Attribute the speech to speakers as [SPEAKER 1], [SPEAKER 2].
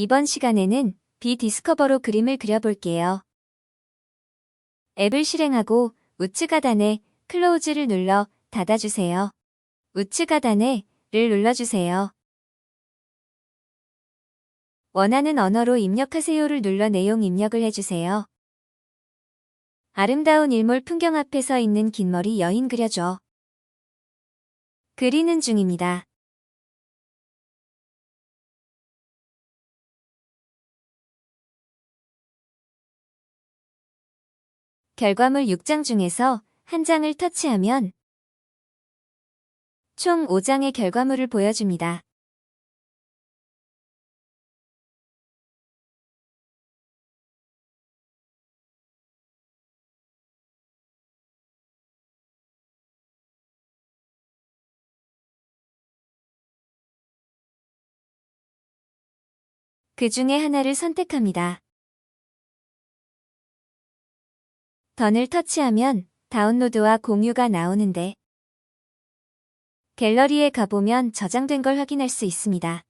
[SPEAKER 1] 이번 시간에는 비디스커버로 그림을 그려볼게요. 앱을 실행하고 우측 하단에 클로즈를 눌러 닫아주세요. 우측 하단에 를 눌러주세요. 원하는 언어로 입력하세요를 눌러 내용 입력을 해주세요. 아름다운 일몰 풍경 앞에 서 있는 긴 머리 여인 그려줘. 그리는 중입니다. 결과물 6장 중에서 한 장을 터치하면 총 5장의 결과물을 보여줍니다. 그 중에 하나를 선택합니다. 던을 터치하면 다운로드와 공유가 나오는데 갤러리에 가보면 저장된 걸 확인할 수 있습니다.